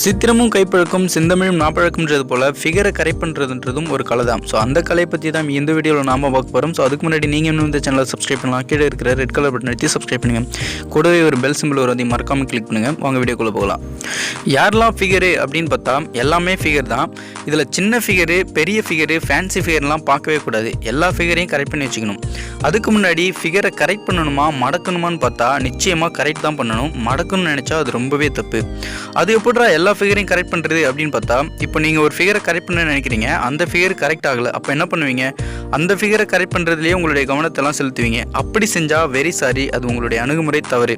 சித்திரமும் கைப்பழக்கம் செந்தமிழும் நாப்பழக்கம்ன்றது போல் ஃபிகரை கரெக்ட் பண்ணுறதுன்றதும் ஒரு கலை தான் ஸோ அந்த கலையை பற்றி தான் இந்த வீடியோவில் நாம பார்க்க போகிறோம் ஸோ அதுக்கு முன்னாடி நீங்கள் இன்னும் இந்த சேனலை சப்ஸ்கிரைப் பண்ணலாம். கீழே இருக்கிற ரெட் கலர் பட்டன் எடுத்து சப்ஸ்கிரைப் பண்ணுங்க. கூடவே ஒரு பெல் சிம்பிள் வரும் அதையும் மறக்காமல் கிளிக் பண்ணுங்கள் வாங்க வீடியோக்குள்ளே போகலாம். யாரெல்லாம் ஃபிகரு அப்படின்னு பார்த்தா எல்லாமே ஃபிகர் தான். இதில் சின்ன ஃபிகரு பெரிய ஃபிகரு ஃபேன்சி ஃபிகர்லாம் பார்க்கவே கூடாது. எல்லா ஃபிகரையும் கரெக்ட் பண்ணி வச்சுக்கணும். அதுக்கு முன்னாடி ஃபிகரை கரெக்ட் பண்ணணுமா மடக்கணுமான்னு பார்த்தா நிச்சயமாக கரெக்ட் தான் பண்ணணும். மடக்கணும்னு நினச்சா அது ரொம்பவே தப்பு. அது எப்படிடா எல்லா ஃபிகரையும் கரெக்ட் பண்ணுறது அப்படின்னு பார்த்தா இப்போ நீங்கள் ஒரு ஃபிகரை கரெக்ட் பண்ண நினைக்கிறீங்க அந்த ஃபிகர் கரெக்ட் ஆகலை அப்போ என்ன பண்ணுவீங்க? அந்த ஃபிகரை கரெக்ட் பண்ணுறதுலேயே உங்களுடைய கவனத்தெல்லாம் செலுத்துவீங்க. அப்படி செஞ்சால் வெரி சாரி அது உங்களுடைய அணுகுமுறை தவறு.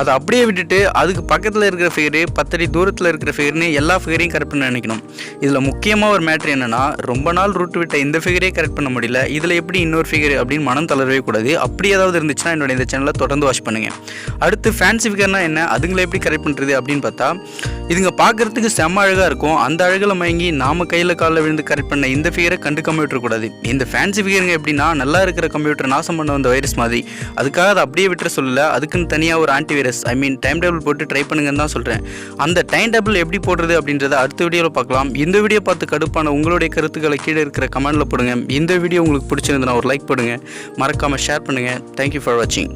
அதை அப்படியே விட்டுட்டு அதுக்கு பக்கத்தில் இருக்கிற ஃபிகரு பத்தடி தூரத்தில் இருக்கிற ஃபிகர்னு எல்லா ஃபிகரையும் கரெக்ட் பண்ண நினைக்கணும். இதில் முக்கியமாக ஒரு மேட்ரு என்னென்னா ரொம்ப நாள் ரூட் விட்ட இந்த ஃபிகரே கரெக்ட் பண்ண முடியல. இதில் எப்படி இன்னொரு ஃபிகர் அப்படின்னு மனம் தளரவே கூடாது. அப்படி ஏதாவது இருந்துச்சுன்னா என்னோட இந்த சேனலை தொடர்ந்து வாட்ச் பண்ணுங்கள் அடுத்து ஃபேன்சி ஃபிகர்னால் என்ன? அதுங்களை எப்படி கரெக்ட் பண்ணுறது அப்படின்னு பார்த்தா இதுங்க பார்க்குறதுக்கு செம்ம அழகாக இருக்கும். அந்த அழகில் மயங்கி நாம கையில் காலில் விழுந்து கரெக்ட் பண்ண இந்த ஃபிகரை கண்டுக்காம விட்டுறக்கூடாது இந்த ஃபேன்சி ஃபிகருங்க எப்படின்னா நல்லா இருக்கிற கம்ப்யூட்டர் நாசம் பண்ண வந்த வைரஸ் மாதிரி. அதுக்காக அதை அப்படியே விட்டுற சொல்லல. அதுக்குன்னு தனியாக ஒரு virus I mean time table போட்டு ட்ரை பண்ணுங்கன்னு தான் சொல்கிறேன் அந்த டைம் டேபிள் எப்படி போடுறது அப்படின்றத அடுத்த வீடியோவில் பார்க்கலாம். இந்த வீடியோ பார்த்து கடுப்பான உங்களுடைய கருத்துக்களை கீழே இருக்கிற கமெண்ட்டில் போடுங்க. இந்த வீடியோ உங்களுக்கு பிடிச்சிருந்தனா ஒரு லைக் போடுங்க. மறக்காமல் ஷேர் பண்ணுங்கள் தேங்க்யூ ஃபார் வாட்சிங்